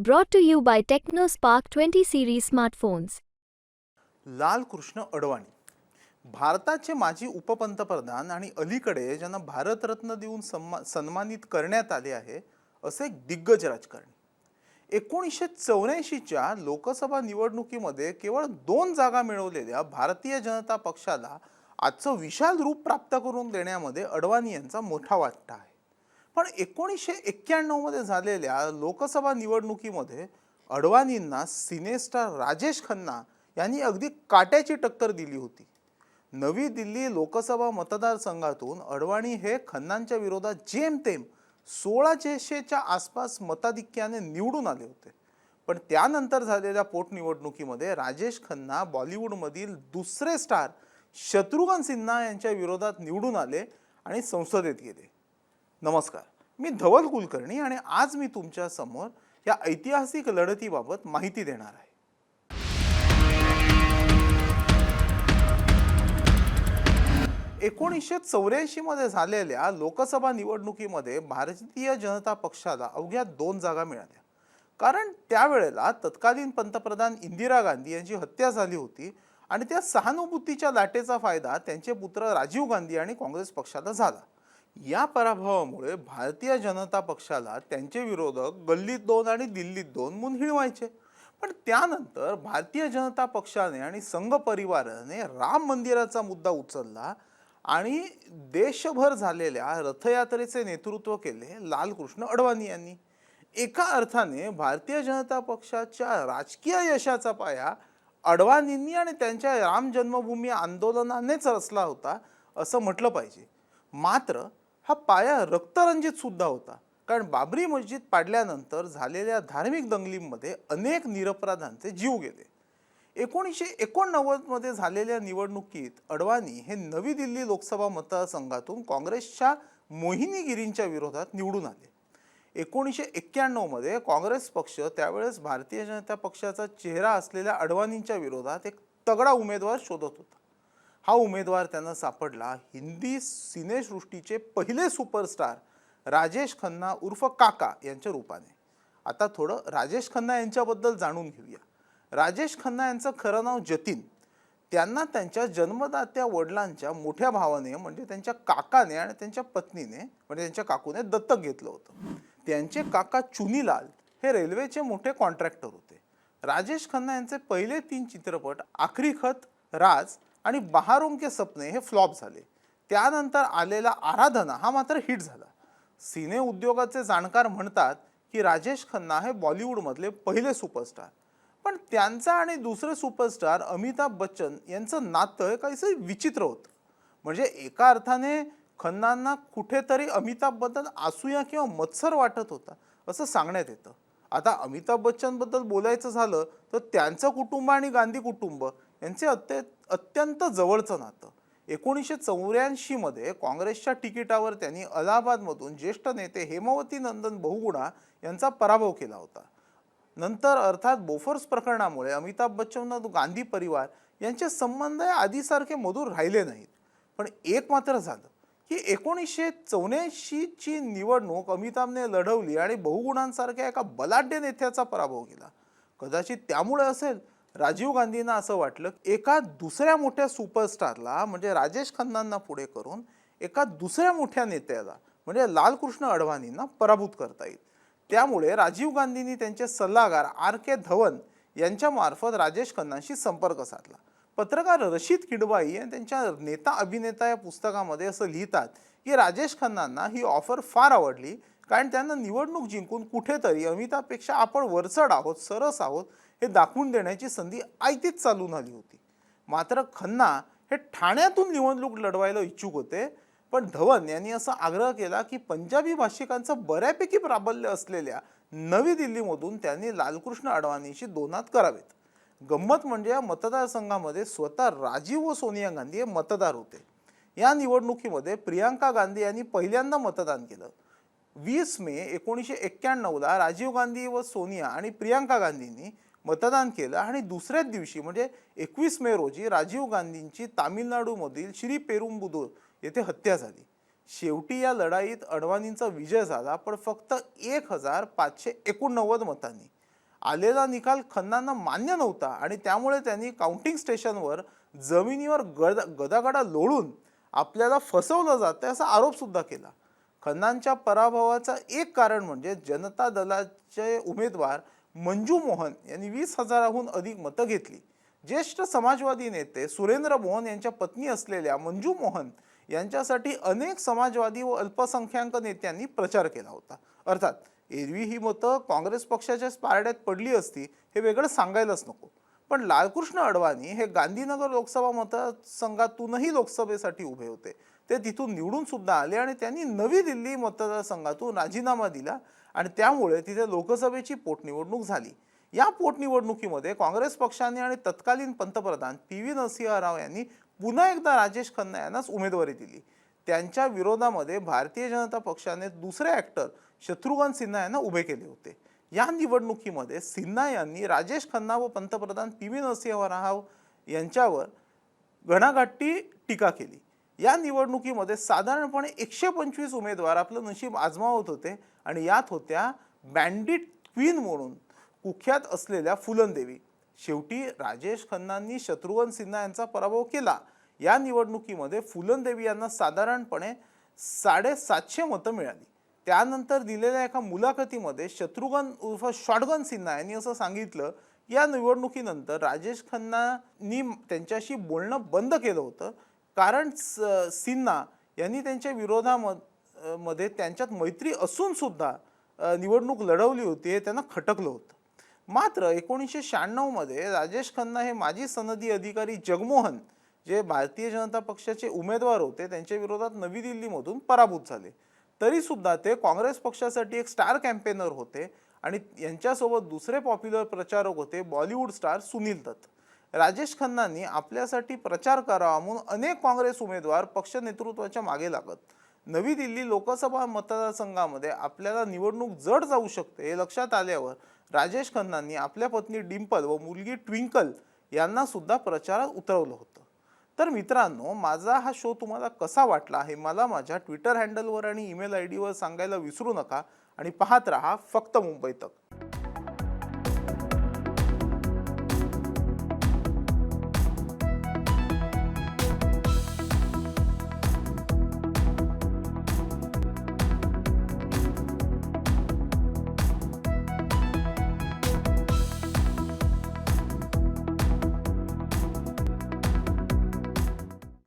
Brought to you by TechnoSpark 20 series smartphones. Lalkrishna Advani. भारताचे माजी उपपंतप्रधान आणि अलीकडे ज्यांना भारतरत्न देऊन सन्मा सन्मानित करण्यात आले आहे असे एक दिग्गज राजकारणी. एकोणीसशे चौऱ्याऐंशीच्या लोकसभा निवडणुकीमध्ये केवळ दोन जागा मिळवलेल्या भारतीय जनता पक्षाला आजचं विशाल रूप प्राप्त करून देण्यामध्ये अडवाणी यांचा मोठा वाटा आहे. पण एकोणीसशे एक्क्याण्णवमध्ये झालेल्या लोकसभा निवडणुकीमध्ये अडवाणींना सिनेस्टार राजेश खन्ना यांनी अगदी काट्याची टक्कर दिली होती. नवी दिल्ली लोकसभा मतदारसंघातून अडवाणी हे खन्नांच्या विरोधात जेमतेम सोळा चेशेच्या आसपास मताधिक्याने निवडून आले होते. पण त्यानंतर झालेल्या पोटनिवडणुकीमध्ये राजेश खन्ना बॉलिवूडमधील दुसरे स्टार शत्रुघ्न सिन्हा यांच्या विरोधात निवडून आले आणि संसदेत गेले. नमस्कार. मी धवल कुलकर्णी आणि आज मी तुमच्यासमोर या ऐतिहासिक लढतीबाबत माहिती देणार आहे. एकोणीसशे चौऱ्याऐंशीमध्ये झालेल्या लोकसभा निवडणुकीमध्ये भारतीय जनता पक्षाला अवघ्या दोन जागा मिळाल्या. कारण त्यावेळेला तत्कालीन पंतप्रधान इंदिरा गांधी यांची हत्या झाली होती आणि त्या सहानुभूतीच्या लाटेचा फायदा त्यांचे पुत्र राजीव गांधी आणि काँग्रेस पक्षाला झाला. या पराभवामुळे भारतीय जनता पक्षाला त्यांचे विरोधक गल्लीत दोन आणि दिल्लीत दोन म्हणून व्हायचे. पण त्यानंतर भारतीय जनता पक्षाने आणि संघ परिवाराने राम मंदिराचा मुद्दा उचलला आणि देशभर झालेल्या रथयात्रेचे नेतृत्व केले लालकृष्ण अडवाणी यांनी. एका अर्थाने भारतीय जनता पक्षाच्या राजकीय यशाचा पाया अडवाणींनी आणि त्यांच्या राम जन्मभूमी आंदोलनानेच रचला होता असं म्हटलं पाहिजे. मात्र हा पाया रक्तरंजित सुद्धा होता. कारण बाबरी मस्जिद पाडल्यानंतर झालेल्या धार्मिक दंगलींमध्ये अनेक निरपराधांचे जीव गेले. एकोणीसशे एकोणनव्वदमध्ये झालेल्या निवडणुकीत अडवाणी हे नवी दिल्ली लोकसभा मतदारसंघातून काँग्रेसच्या मोहिनीगिरींच्या विरोधात निवडून आले. एकोणीसशे एक्क्याण्णवमध्ये काँग्रेस पक्ष त्यावेळेस भारतीय जनता पक्षाचा चेहरा असलेल्या अडवाणींच्या विरोधात एक तगडा उमेदवार शोधत होता. हा उमेदवार त्यांना सापडला. हिंदी सिनेसृष्टीचे पहिले सुपरस्टार राजेश खन्ना उर्फ काका यांच्या रूपाने. आता थोडं राजेश खन्ना यांच्याबद्दल जाणून घेऊया. राजेश खन्ना यांचं खरं नाव जतीन. त्यांना त्यांच्या जन्मदात्या वडिलांच्या मोठ्या भावाने म्हणजे त्यांच्या काकाने आणि त्यांच्या पत्नीने म्हणजे त्यांच्या काकूने दत्तक घेतलं होतं. त्यांचे काका चुनीलाल हे रेल्वेचे मोठे कॉन्ट्रॅक्टर होते. राजेश खन्ना यांचे पहिले तीन चित्रपट आखरी खत राज आणि बहारों के सपने हे फ्लॉप झाले. त्यानंतर आलेला आराधना हा मात्र हिट झाला. सिने उद्योगाचे जाणकार म्हणतात की राजेश खन्ना हे बॉलिवूडमधले पहिले सुपरस्टार. पण त्यांचा आणि दुसरे सुपरस्टार अमिताभ बच्चन यांचं नातं काहीसं विचित्र होतं. म्हणजे एका अर्थाने खन्नांना कुठेतरी अमिताभबद्दल असूया किंवा मत्सर वाटत होता असं सांगण्यात येतं. आता अमिताभ बच्चनबद्दल बोलायचं झालं तर त्यांचं कुटुंब आणि गांधी कुटुंब यांचे अत्य अत्यंत जवळचं नातं. एकोणीसशे चौऱ्याऐंशीमध्ये काँग्रेसच्या तिकिटावर त्यांनी अलाहाबादमधून ज्येष्ठ नेते हेमावती नंदन बहुगुणा यांचा पराभव केला होता. नंतर अर्थात बोफोर्स प्रकरणामुळे अमिताभ बच्चन गांधी परिवार यांचे संबंध आधीसारखे मधुर राहिले नाहीत. पण एक मात्र झालं की एकोणीसशे चौऱ्याऐंशीची निवडणूक अमिताभने लढवली आणि बहुगुणांसारख्या एका बलाढ्य नेत्याचा पराभव केला. कदाचित त्यामुळे असेल राजीव गांधींना असं वाटलं एका दुसऱ्या मोठ्या सुपरस्टारला म्हणजे राजेश खन्नांना पुढे करून एका दुसऱ्या मोठ्या नेत्याला म्हणजे लालकृष्ण अडवाणींना पराभूत करता येईल. त्यामुळे राजीव गांधींनी त्यांचे सल्लागार आर के धवन यांच्या मार्फत राजेश खन्नांशी संपर्क साधला. पत्रकार रशीद किडबाई आणि त्यांच्या नेता अभिनेता या पुस्तकामध्ये असं लिहितात की राजेश खन्नांना ही ऑफर फार आवडली कारण त्यांना निवडणूक जिंकून कुठेतरी अमिताभपेक्षा आपण वरचढ आहोत सरस आहोत हे दाखवून देण्याची संधी आयतीच चालून आली होती. मात्र खन्ना हे ठाण्यातून निवडणूक लढवायला इच्छुक होते पण धवन यांनी असा आग्रह केला की पंजाबी भाषिकांचं बऱ्यापैकी प्राबल्य असलेल्या नवी दिल्लीमधून त्यांनी लालकृष्ण अडवाणीशी दोनात करावेत. गंमत म्हणजे या मतदारसंघामध्ये स्वतः राजीव व सोनिया गांधी हे मतदार होते. या निवडणुकीमध्ये प्रियांका गांधी यांनी पहिल्यांदा मतदान केलं. वीस मे एकोणीसशे एक्क्याण्णवला राजीव गांधी व सोनिया आणि प्रियांका गांधींनी मतदान केलं आणि दुसऱ्याच दिवशी म्हणजे एकवीस मे रोजी राजीव गांधींची तामिळनाडूमधील श्री पेरुंबुदूर येथे हत्या झाली. शेवटी या लढाईत अडवाणींचा विजय झाला पण फक्त एक हजार पाचशे एकोणनव्वद मतांनी. आलेला निकाल खन्नांना मान्य नव्हता आणि त्यामुळे त्यांनी काउंटिंग स्टेशनवर जमिनीवर गद गदागडा लोळून आपल्याला फसवलं जातं असा आरोपसुद्धा केला. खन्नांच्या पराभवाचं एक कारण म्हणजे जनता दलाचे उमेदवार मंजू मोहन यांनी वीस हजाराहून अधिक मतं घेतली. ज्येष्ठ समाजवादी नेते सुरेंद्र मोहन यांच्या पत्नी असलेल्या मंजू मोहन यांच्यासाठी अनेक समाजवादी व अल्पसंख्याक नेत्यांनी प्रचार केला होता. अर्थात एरवी ही मतं काँग्रेस पक्षाच्या पारड्यात पडली असती हे वेगळं सांगायलाच नको. पण लालकृष्ण अडवाणी हे गांधीनगर लोकसभा मतदारसंघातूनही लोकसभेसाठी उभे होते. ते तिथून निवडून सुद्धा आले आणि त्यांनी नवी दिल्ली मतदारसंघातून राजीनामा दिला. आणि त्यामुळे तिथे लोकसभेची पोटनिवडणूक झाली. या पोटनिवडणुकीमध्ये काँग्रेस पक्षाने आणि तत्कालीन पंतप्रधान पी व्ही नरसिंह राव यांनी पुन्हा एकदा राजेश खन्ना यांनाच उमेदवारी दिली. त्यांच्या विरोधामध्ये भारतीय जनता पक्षाने दुसरे ॲक्टर शत्रुघ्न सिन्हा यांना उभे केले होते. या निवडणुकीमध्ये सिन्हा यांनी राजेश खन्ना व पंतप्रधान पी व्ही नरसिंह राव यांच्यावर घणाघाटी टीका केली. या निवडणुकीमध्ये साधारणपणे एकशे पंचवीस उमेदवार आपलं नशीब आजमावत होते आणि यात होत्या बँडिट क्वीन म्हणून कुख्यात असलेल्या फुलनदेवी शेवटी राजेश खन्नांनी शत्रुघ्न सिन्हा यांचा पराभव केला. या निवडणुकीमध्ये फुलनदेवी यांना साधारणपणे साडेसातशे मतं मिळाली. त्यानंतर दिलेल्या एका मुलाखतीमध्ये शत्रुघ्न उर्फ शॉटगन सिन्हा यांनी असं सांगितलं की या निवडणुकीनंतर राजेश खन्नांनी त्यांच्याशी बोलणं बंद केलं होतं. कारण स- सिन्हा यांनी त्यांच्या विरोधामध्ये मध्ये त्यांच्यात मैत्री असूनसुद्धा निवडणूक लढवली होती हे त्यांना खटकलं होतं. मात्र एकोणीसशे शहाण्णवमध्ये राजेश खन्ना हे माजी सनदी अधिकारी जगमोहन जे भारतीय जनता पक्षाचे उमेदवार होते त्यांच्या विरोधात नवी दिल्लीमधून पराभूत झाले. तरीसुद्धा ते काँग्रेस पक्षासाठी एक स्टार कॅम्पेनर होते आणि यांच्यासोबत दुसरे पॉप्युलर प्रचारक होते बॉलिवूड स्टार सुनील दत्त. राजेश खन्नांनी आपल्यासाठी प्रचार करावा म्हणून अनेक काँग्रेस उमेदवार पक्ष नेतृत्वाच्या मागे लागत. नवी दिल्ली लोकसभा मतदारसंघामध्ये आपल्याला निवडणूक जड जाऊ शकते हे लक्षात आल्यावर राजेश खन्नांनी आपल्या पत्नी डिम्पल व मुलगी ट्विंकल यांना सुद्धा प्रचारात उतरवलं होतं. तर मित्रांनो माझा हा शो तुम्हाला कसा वाटला हे मला माझ्या ट्विटर हँडलवर आणि ईमेल आय डीवर सांगायला विसरू नका आणि पाहत रहा फक्त मुंबई तक.